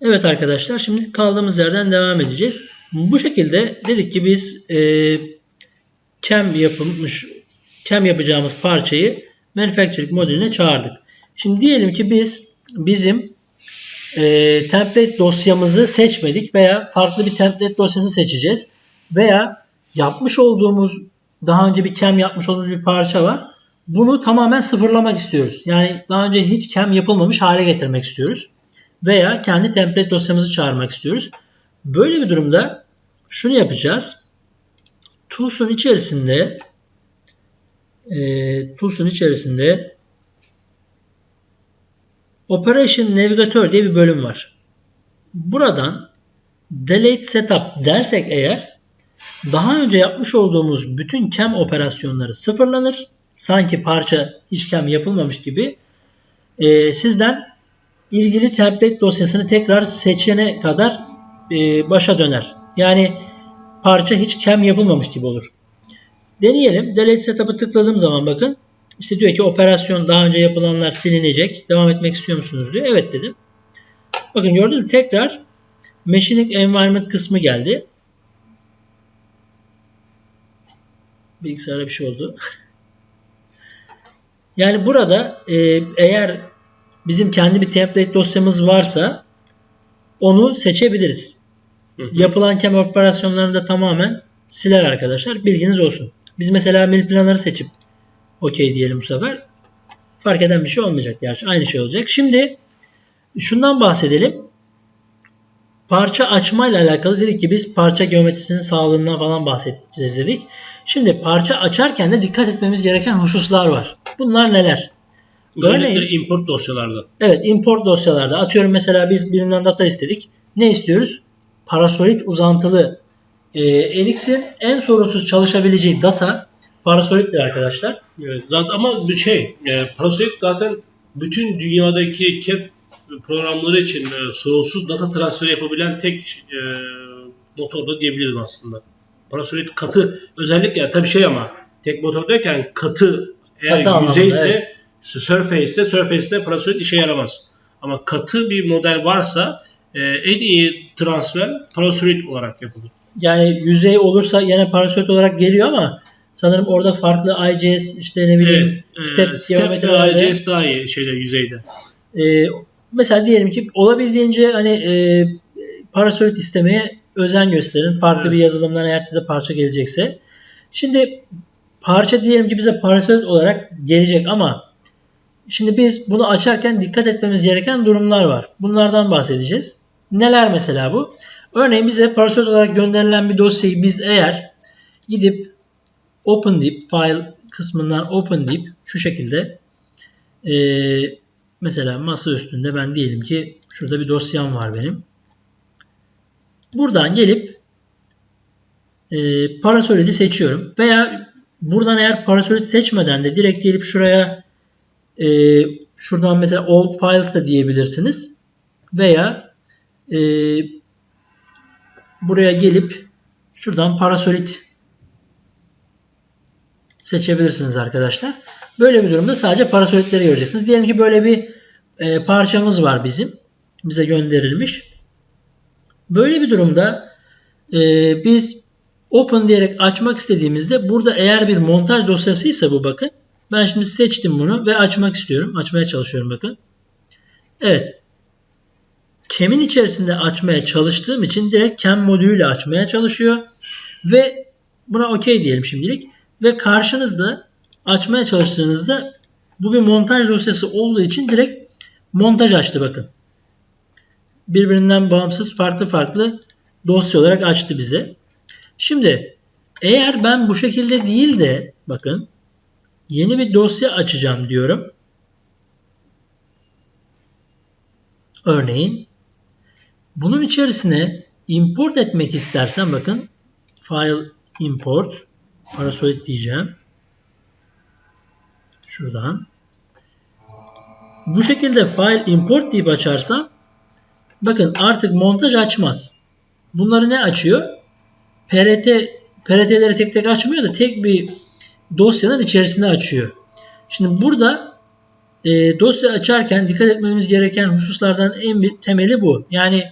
Evet arkadaşlar şimdi kaldığımız yerden devam edeceğiz. Bu şekilde dedik ki biz e, cam yapılmış cam yapacağımız parçayı manufacturing modülüne çağırdık. Şimdi diyelim ki biz bizim e, template dosyamızı seçmedik veya farklı bir template dosyası seçeceğiz. Veya yapmış olduğumuz daha önce bir cam yapmış olduğumuz bir parça var. Bunu tamamen sıfırlamak istiyoruz. Yani daha önce hiç cam yapılmamış hale getirmek istiyoruz. Veya kendi template dosyamızı çağırmak istiyoruz. Böyle bir durumda şunu yapacağız. Tools'un içerisinde e, Tools'un içerisinde Operation Navigator diye bir bölüm var. Buradan Delete Setup dersek eğer daha önce yapmış olduğumuz bütün cam operasyonları sıfırlanır. Sanki parça cam yapılmamış gibi e, sizden ilgili template dosyasını tekrar seçene kadar e, başa döner. Yani parça hiç cam yapılmamış gibi olur. Deneyelim. Delete Setup'ı tıkladığım zaman bakın işte diyor ki operasyon daha önce yapılanlar silinecek. Devam etmek istiyor musunuz diyor. Evet dedim. Bakın gördünüz mü? Tekrar Machining Environment kısmı geldi. Bilgisayara bir şey oldu. yani burada e, eğer bizim kendi bir template dosyamız varsa onu seçebiliriz. Yapılan kem operasyonlarını da tamamen siler arkadaşlar. Bilginiz olsun. Biz mesela mil planları seçip okey diyelim bu sefer. Fark eden bir şey olmayacak. Gerçi aynı şey olacak. Şimdi şundan bahsedelim. Parça açma ile alakalı dedik ki biz parça geometrisinin sağlığından falan bahsedeceğiz dedik. Şimdi parça açarken de dikkat etmemiz gereken hususlar var. Bunlar neler? Özellikle Örneğin- import dosyalarda. Evet import dosyalarda atıyorum mesela biz birinden data istedik. Ne istiyoruz? Parasolit uzantılı. Ee, Elix'in en sorunsuz çalışabileceği data parasolittir arkadaşlar. Evet, zaten ama şey, e, Parasolid zaten bütün dünyadaki CAP programları için e, sorunsuz data transferi yapabilen tek e, motor da diyebilirim aslında. Parasolid katı özellikle tabii şey ama tek motor derken katı eğer Katı yüzeyse evet. Surface ise surface'te Parasolid işe yaramaz. Ama katı bir model varsa e, en iyi transfer Parasolid olarak yapılır. Yani yüzey olursa yine parasolit olarak geliyor ama sanırım orada farklı ICS işte ne bileyim Evet, step, e, step ve IGS daha iyi şeyde yüzeyde. Ee, mesela diyelim ki olabildiğince hani e, parasolit istemeye özen gösterin. Farklı Evet. bir yazılımdan eğer size parça gelecekse. Şimdi parça diyelim ki bize parasolit olarak gelecek ama şimdi biz bunu açarken dikkat etmemiz gereken durumlar var. Bunlardan bahsedeceğiz. Neler mesela bu? Örneğin bize parasolit olarak gönderilen bir dosyayı biz eğer gidip open deyip file kısmından open deyip şu şekilde eee Mesela masa üstünde ben diyelim ki şurada bir dosyam var benim. Buradan gelip e, Parasolid'i seçiyorum. Veya buradan eğer Parasolid seçmeden de direkt gelip şuraya e, şuradan mesela Old Files da diyebilirsiniz. Veya e, buraya gelip şuradan Parasolid seçebilirsiniz arkadaşlar. Böyle bir durumda sadece parasolitleri göreceksiniz. Diyelim ki böyle bir e, parçamız var bizim. Bize gönderilmiş. Böyle bir durumda e, biz open diyerek açmak istediğimizde burada eğer bir montaj dosyasıysa bu bakın. Ben şimdi seçtim bunu ve açmak istiyorum. Açmaya çalışıyorum bakın. Evet. Cam'in içerisinde açmaya çalıştığım için direkt cam modülüyle açmaya çalışıyor. Ve buna okey diyelim şimdilik. Ve karşınızda açmaya çalıştığınızda bu bir montaj dosyası olduğu için direkt montaj açtı bakın. Birbirinden bağımsız farklı farklı dosya olarak açtı bize. Şimdi eğer ben bu şekilde değil de bakın yeni bir dosya açacağım diyorum. Örneğin bunun içerisine import etmek istersem bakın file import parasolid diyeceğim. Şuradan. Bu şekilde file import deyip açarsam bakın artık montaj açmaz. Bunları ne açıyor? PRT PRT'leri tek tek açmıyor da tek bir dosyanın içerisinde açıyor. Şimdi burada e, dosya açarken dikkat etmemiz gereken hususlardan en temeli bu. Yani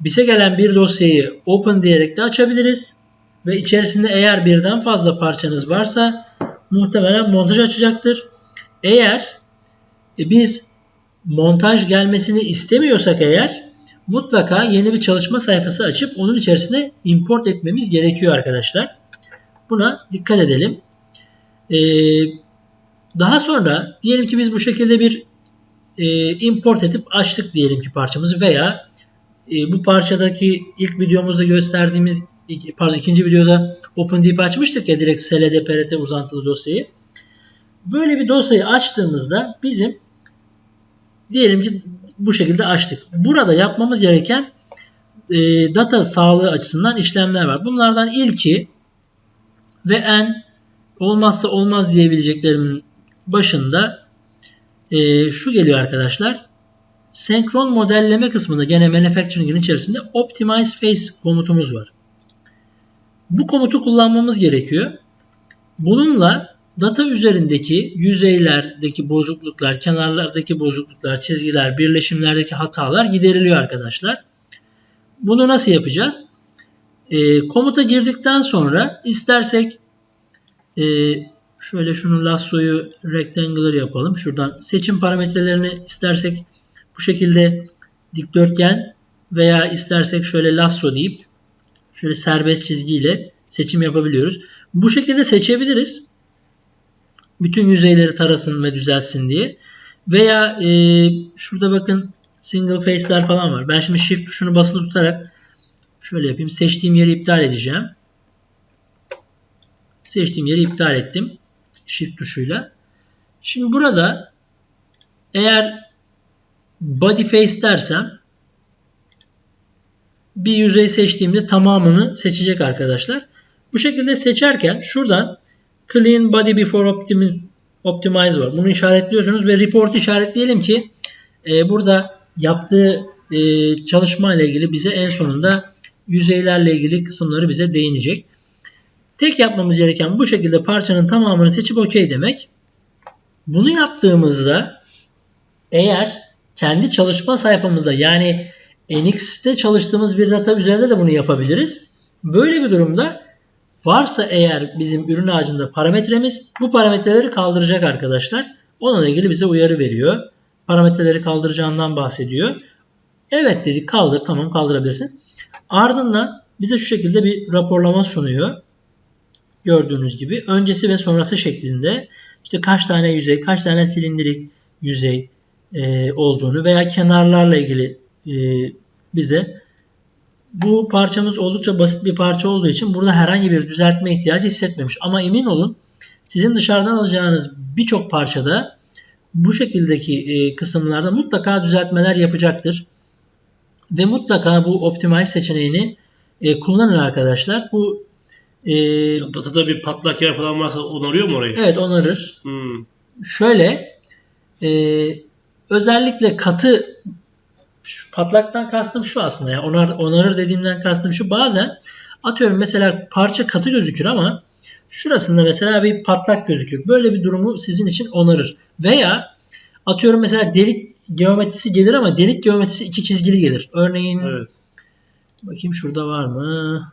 bize gelen bir dosyayı open diyerek de açabiliriz. Ve içerisinde eğer birden fazla parçanız varsa muhtemelen montaj açacaktır. Eğer e, biz montaj gelmesini istemiyorsak eğer mutlaka yeni bir çalışma sayfası açıp onun içerisine import etmemiz gerekiyor arkadaşlar. Buna dikkat edelim. Ee, daha sonra diyelim ki biz bu şekilde bir e, import edip açtık diyelim ki parçamızı veya e, bu parçadaki ilk videomuzda gösterdiğimiz pardon ikinci videoda OpenDeep açmıştık ya direkt SLD PRT uzantılı dosyayı. Böyle bir dosyayı açtığımızda bizim diyelim ki bu şekilde açtık. Burada yapmamız gereken e, data sağlığı açısından işlemler var. Bunlardan ilki ve en olmazsa olmaz diyebileceklerimin başında e, şu geliyor arkadaşlar. Senkron modelleme kısmında gene manufacturing'in içerisinde optimize face komutumuz var. Bu komutu kullanmamız gerekiyor. Bununla data üzerindeki yüzeylerdeki bozukluklar, kenarlardaki bozukluklar, çizgiler, birleşimlerdeki hatalar gideriliyor arkadaşlar. Bunu nasıl yapacağız? E, komuta girdikten sonra istersek e, şöyle şunu lassoyu rectangular yapalım. Şuradan seçim parametrelerini istersek bu şekilde dikdörtgen veya istersek şöyle lasso deyip şöyle serbest çizgiyle seçim yapabiliyoruz. Bu şekilde seçebiliriz. Bütün yüzeyleri tarasın ve düzelsin diye. Veya e, şurada bakın single face'ler falan var. Ben şimdi shift tuşunu basılı tutarak şöyle yapayım. Seçtiğim yeri iptal edeceğim. Seçtiğim yeri iptal ettim. Shift tuşuyla. Şimdi burada eğer body face dersem bir yüzey seçtiğimde tamamını seçecek arkadaşlar. Bu şekilde seçerken şuradan clean body before optimize, optimize var. Bunu işaretliyorsunuz ve report işaretleyelim ki e, burada yaptığı e, çalışma ile ilgili bize en sonunda yüzeylerle ilgili kısımları bize değinecek. Tek yapmamız gereken bu şekilde parçanın tamamını seçip OK demek. Bunu yaptığımızda eğer kendi çalışma sayfamızda yani NX'te çalıştığımız bir data üzerinde de bunu yapabiliriz. Böyle bir durumda varsa eğer bizim ürün ağacında parametremiz bu parametreleri kaldıracak arkadaşlar. Onunla ilgili bize uyarı veriyor. Parametreleri kaldıracağından bahsediyor. Evet dedik kaldır tamam kaldırabilirsin. Ardından bize şu şekilde bir raporlama sunuyor. Gördüğünüz gibi öncesi ve sonrası şeklinde işte kaç tane yüzey, kaç tane silindirik yüzey e, olduğunu veya kenarlarla ilgili e, bize bu parçamız oldukça basit bir parça olduğu için burada herhangi bir düzeltme ihtiyacı hissetmemiş. Ama emin olun sizin dışarıdan alacağınız birçok parçada bu şekildeki e, kısımlarda mutlaka düzeltmeler yapacaktır. Ve mutlaka bu optimize seçeneğini e, kullanın arkadaşlar. Bu e, datada bir patlak yer falan varsa onarıyor mu orayı? Evet onarır. Hmm. Şöyle e, özellikle katı şu patlaktan kastım şu aslında ya onar, onarır dediğimden kastım şu bazen atıyorum mesela parça katı gözükür ama şurasında mesela bir patlak gözüküyor. Böyle bir durumu sizin için onarır. Veya atıyorum mesela delik geometrisi gelir ama delik geometrisi iki çizgili gelir. Örneğin Evet. bakayım şurada var mı?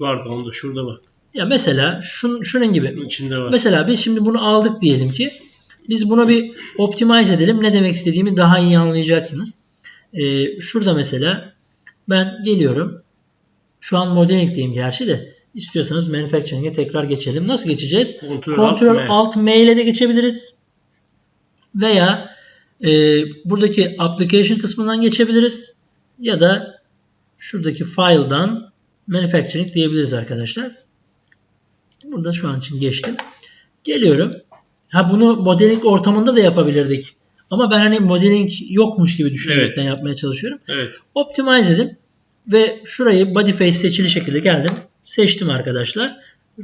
Vardı onda şurada bak. Ya mesela şun, şunun gibi. İçinde var. Mesela biz şimdi bunu aldık diyelim ki. Biz bunu bir optimize edelim. Ne demek istediğimi daha iyi anlayacaksınız. Ee, şurada mesela ben geliyorum. Şu an modeling'deyim gerçi de. İstiyorsanız manufacturing'e tekrar geçelim. Nasıl geçeceğiz? Ctrl M. Alt M ile de geçebiliriz. Veya e, buradaki application kısmından geçebiliriz. Ya da şuradaki file'dan manufacturing diyebiliriz arkadaşlar. Burada şu an için geçtim. Geliyorum. Ha bunu modeling ortamında da yapabilirdik. Ama ben hani modeling yokmuş gibi düşünerekten Evet. yapmaya çalışıyorum. Evet. Optimize dedim. Ve şurayı body face seçili şekilde geldim. Seçtim arkadaşlar.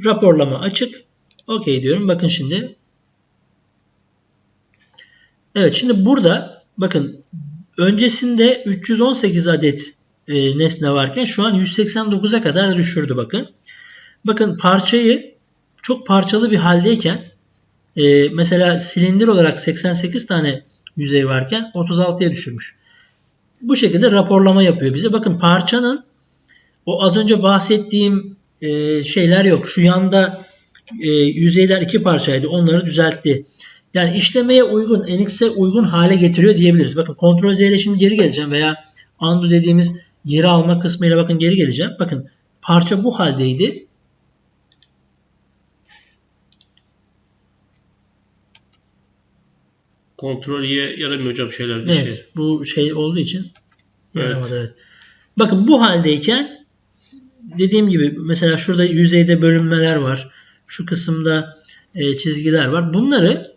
Raporlama açık. OK diyorum. Bakın şimdi. Evet şimdi burada bakın öncesinde 318 adet e, nesne varken şu an 189'a kadar düşürdü bakın. Bakın parçayı çok parçalı bir haldeyken e, mesela silindir olarak 88 tane yüzey varken 36'ya düşürmüş. Bu şekilde raporlama yapıyor bize. Bakın parçanın o az önce bahsettiğim e, şeyler yok. Şu yanda e, yüzeyler iki parçaydı. Onları düzeltti. Yani işlemeye uygun, NX'e uygun hale getiriyor diyebiliriz. Bakın Ctrl Z ile şimdi geri geleceğim veya undo dediğimiz geri alma kısmıyla bakın geri geleceğim. Bakın parça bu haldeydi. Kontrol Y yaramıyor hocam şeyler bir Evet, şey. bu şey olduğu için Evet. yaramadı, evet. Bakın bu haldeyken dediğim gibi mesela şurada yüzeyde bölünmeler var. Şu kısımda e, çizgiler var. Bunları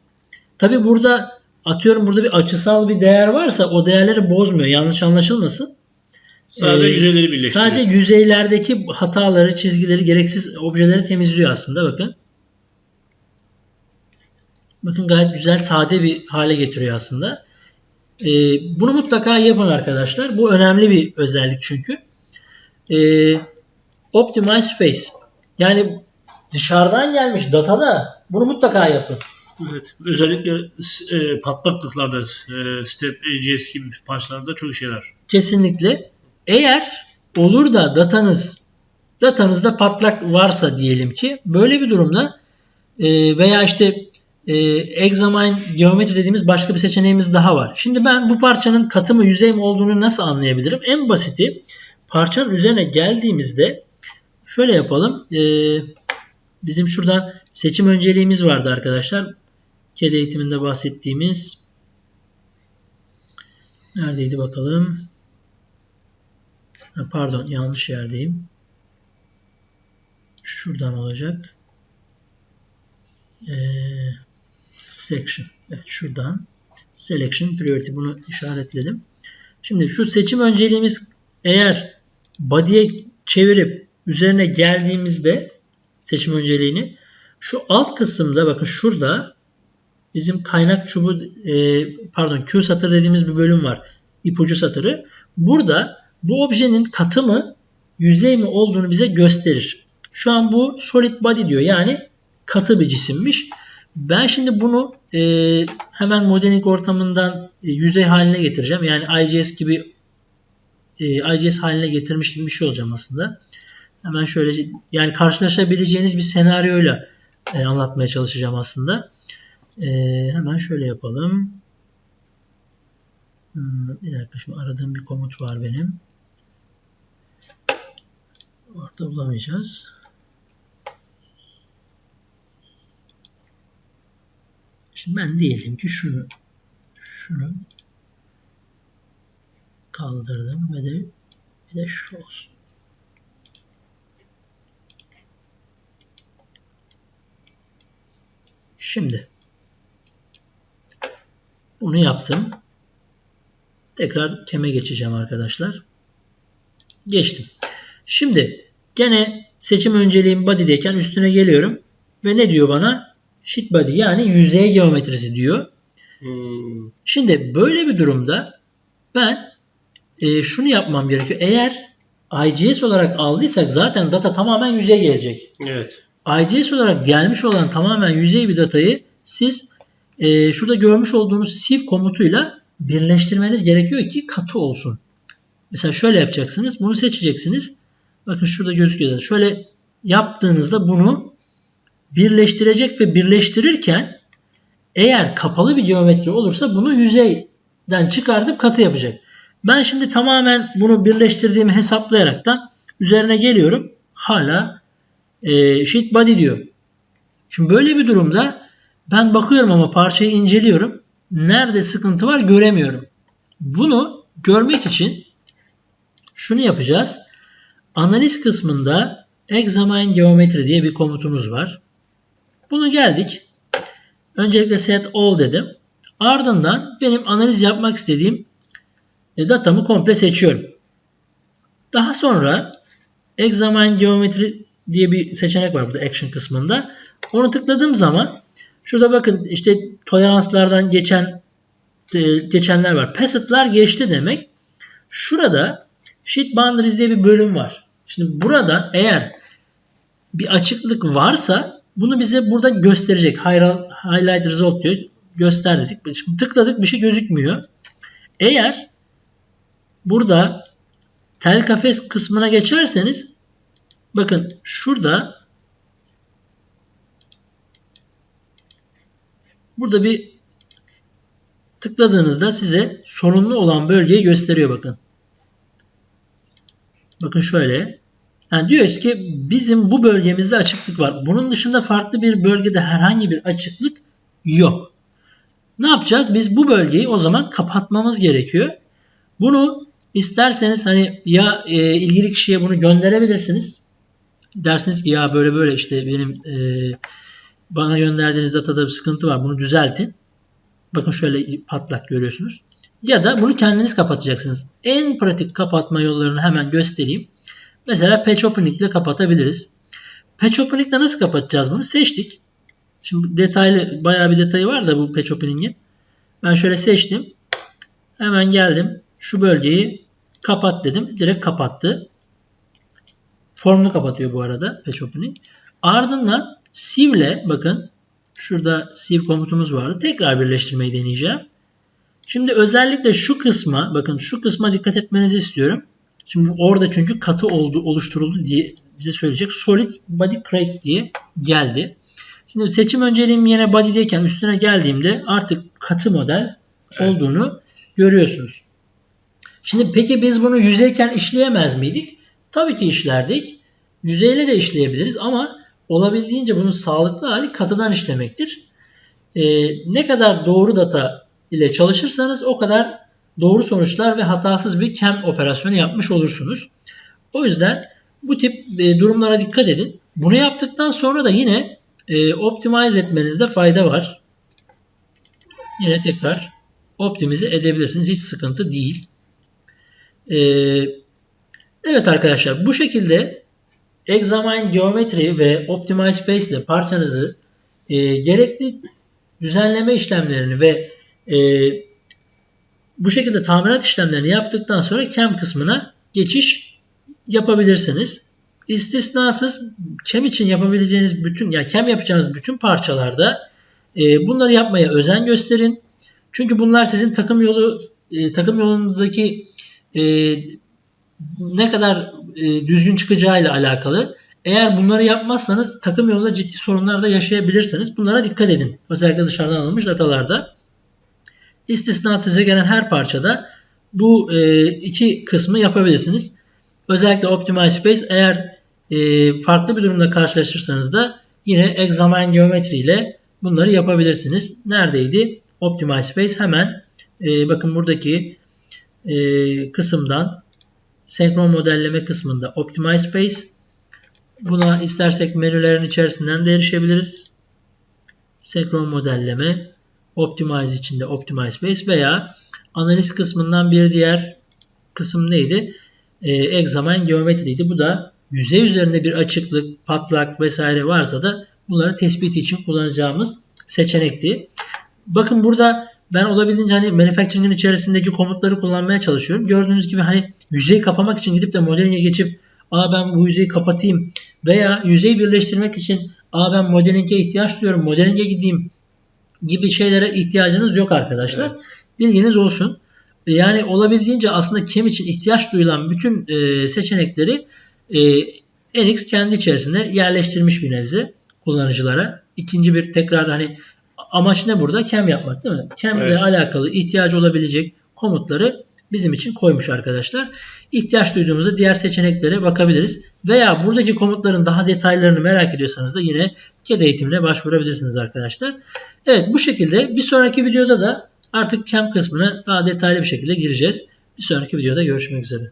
tabi burada atıyorum burada bir açısal bir değer varsa o değerleri bozmuyor. Yanlış anlaşılmasın. Sadece Ee, yüzeyleri birleştiriyor. Sadece yüzeylerdeki hataları, çizgileri, gereksiz objeleri temizliyor aslında bakın. Bakın gayet güzel, sade bir hale getiriyor aslında. Ee, bunu mutlaka yapın arkadaşlar. Bu önemli bir özellik çünkü. Ee, optimize Face. Yani dışarıdan gelmiş datada bunu mutlaka yapın. Evet. Özellikle e, patlaklıklarda e, Step AGS gibi parçalarda çok işe yarar. Kesinlikle. Eğer olur da datanız datanızda patlak varsa diyelim ki böyle bir durumda e, veya işte e, examine geometri dediğimiz başka bir seçeneğimiz daha var. Şimdi ben bu parçanın katı mı yüzey mi olduğunu nasıl anlayabilirim? En basiti parçanın üzerine geldiğimizde şöyle yapalım. E, bizim şuradan seçim önceliğimiz vardı arkadaşlar. Kedi eğitiminde bahsettiğimiz neredeydi bakalım. Pardon yanlış yerdeyim. Şuradan olacak. Ee, section. Evet şuradan. Selection priority. Bunu işaretledim. Şimdi şu seçim önceliğimiz eğer body'ye çevirip üzerine geldiğimizde seçim önceliğini şu alt kısımda bakın şurada bizim kaynak çubuğu e, pardon Q satırı dediğimiz bir bölüm var. İpucu satırı. Burada bu objenin katı mı yüzey mi olduğunu bize gösterir. Şu an bu solid body diyor. Yani katı bir cisimmiş. Ben şimdi bunu e, hemen modeling ortamından e, yüzey haline getireceğim. Yani IGS gibi e, IGS haline getirmiş gibi bir şey olacağım aslında. Hemen şöyle yani karşılaşabileceğiniz bir senaryoyla e, anlatmaya çalışacağım aslında. E, hemen şöyle yapalım. Hmm, bir dakika şimdi aradığım bir komut var benim. Orada bulamayacağız. Şimdi ben diyelim ki şunu şunu kaldırdım ve de bir de şu olsun. Şimdi bunu yaptım. Tekrar keme geçeceğim arkadaşlar. Geçtim. Şimdi gene seçim önceliğim body'deyken üstüne geliyorum. Ve ne diyor bana? Sheet body yani yüzey geometrisi diyor. Hmm. Şimdi böyle bir durumda ben e, şunu yapmam gerekiyor. Eğer IGS olarak aldıysak zaten data tamamen yüzey gelecek. Evet. IGS olarak gelmiş olan tamamen yüzey bir datayı siz e, şurada görmüş olduğunuz sieve komutuyla birleştirmeniz gerekiyor ki katı olsun. Mesela şöyle yapacaksınız. Bunu seçeceksiniz. Bakın şurada gözüküyor. Şöyle yaptığınızda bunu birleştirecek ve birleştirirken eğer kapalı bir geometri olursa bunu yüzeyden çıkartıp katı yapacak. Ben şimdi tamamen bunu birleştirdiğimi hesaplayaraktan üzerine geliyorum. Hala e, sheet body diyor. Şimdi böyle bir durumda ben bakıyorum ama parçayı inceliyorum. Nerede sıkıntı var göremiyorum. Bunu görmek için şunu yapacağız. Analiz kısmında examine geometri diye bir komutumuz var. Bunu geldik. Öncelikle set all dedim. Ardından benim analiz yapmak istediğim e, datamı komple seçiyorum. Daha sonra examine geometri diye bir seçenek var burada action kısmında. Onu tıkladığım zaman şurada bakın işte toleranslardan geçen e, geçenler var. Passat'lar geçti demek. Şurada sheet boundaries diye bir bölüm var. Şimdi burada eğer bir açıklık varsa Bunu bize burada gösterecek. Highlight result diyor. Göster dedik. Şimdi tıkladık bir şey gözükmüyor. Eğer burada tel kafes kısmına geçerseniz bakın şurada burada bir tıkladığınızda size sorunlu olan bölgeyi gösteriyor bakın. Bakın şöyle. Yani diyoruz ki bizim bu bölgemizde açıklık var. Bunun dışında farklı bir bölgede herhangi bir açıklık yok. Ne yapacağız? Biz bu bölgeyi o zaman kapatmamız gerekiyor. Bunu isterseniz hani ya e, ilgili kişiye bunu gönderebilirsiniz. Dersiniz ki ya böyle böyle işte benim e, bana gönderdiğiniz datada bir sıkıntı var. Bunu düzeltin. Bakın şöyle patlak görüyorsunuz. Ya da bunu kendiniz kapatacaksınız. En pratik kapatma yollarını hemen göstereyim. Mesela Patch Opening ile kapatabiliriz. Patch Opening ile nasıl kapatacağız bunu? Seçtik. Şimdi detaylı bayağı bir detayı var da bu Patch Opening'in. Ben şöyle seçtim. Hemen geldim. Şu bölgeyi kapat dedim. Direkt kapattı. Formunu kapatıyor bu arada Patch Opening. Ardından Sieve bakın şurada Sieve komutumuz vardı. Tekrar birleştirmeyi deneyeceğim. Şimdi özellikle şu kısma bakın şu kısma dikkat etmenizi istiyorum. Şimdi orada çünkü katı oldu, oluşturuldu diye bize söyleyecek. Solid Body Crate diye geldi. Şimdi seçim önceliğim yine body'deyken üstüne geldiğimde artık katı model evet. olduğunu görüyorsunuz. Şimdi peki biz bunu yüzeyken işleyemez miydik? Tabii ki işlerdik. Yüzeyle de işleyebiliriz ama olabildiğince bunun sağlıklı hali katıdan işlemektir. Ee, ne kadar doğru data ile çalışırsanız o kadar doğru sonuçlar ve hatasız bir CAM operasyonu yapmış olursunuz. O yüzden bu tip e, durumlara dikkat edin. Bunu yaptıktan sonra da yine e, optimize etmenizde fayda var. Yine tekrar optimize edebilirsiniz. Hiç sıkıntı değil. E, evet arkadaşlar bu şekilde Examine Geometry ve Optimize Space ile parçanızı e, gerekli düzenleme işlemlerini ve e, bu şekilde tamirat işlemlerini yaptıktan sonra CAM kısmına geçiş yapabilirsiniz. İstisnasız CAM için yapabileceğiniz bütün yani CAM yapacağınız bütün parçalarda e, bunları yapmaya özen gösterin. Çünkü bunlar sizin takım yolu e, takım yolunuzdaki e, ne kadar e, düzgün çıkacağıyla alakalı. Eğer bunları yapmazsanız takım yolunda ciddi sorunlar da yaşayabilirsiniz. Bunlara dikkat edin. Özellikle dışarıdan alınmış datalarda. İstisna size gelen her parçada bu e, iki kısmı yapabilirsiniz. Özellikle Optimize Space eğer e, farklı bir durumda karşılaşırsanız da yine Examine Geometry ile bunları yapabilirsiniz. Neredeydi? Optimize Space hemen e, bakın buradaki e, kısımdan senkron modelleme kısmında Optimize Space buna istersek menülerin içerisinden de erişebiliriz. Senkron modelleme Optimize içinde Optimize Space veya analiz kısmından bir diğer kısım neydi? Ee, Examine geometriydi. Bu da yüzey üzerinde bir açıklık, patlak vesaire varsa da bunları tespit için kullanacağımız seçenekti. Bakın burada ben olabildiğince hani manufacturing'in içerisindeki komutları kullanmaya çalışıyorum. Gördüğünüz gibi hani yüzeyi kapamak için gidip de modeling'e geçip aa ben bu yüzeyi kapatayım veya yüzeyi birleştirmek için aa ben modeling'e ihtiyaç duyuyorum modeling'e gideyim gibi şeylere ihtiyacınız yok arkadaşlar. Evet. Bilginiz olsun. E, yani olabildiğince aslında kem için ihtiyaç duyulan bütün e, seçenekleri e, NX kendi içerisinde yerleştirmiş bir nebze kullanıcılara. İkinci bir tekrar hani amaç ne burada? Kem yapmak değil mi? Kem ile evet. alakalı ihtiyacı olabilecek komutları bizim için koymuş arkadaşlar. İhtiyaç duyduğumuzda diğer seçeneklere bakabiliriz. Veya buradaki komutların daha detaylarını merak ediyorsanız da yine KED eğitimine başvurabilirsiniz arkadaşlar. Evet bu şekilde bir sonraki videoda da artık CAM kısmına daha detaylı bir şekilde gireceğiz. Bir sonraki videoda görüşmek üzere.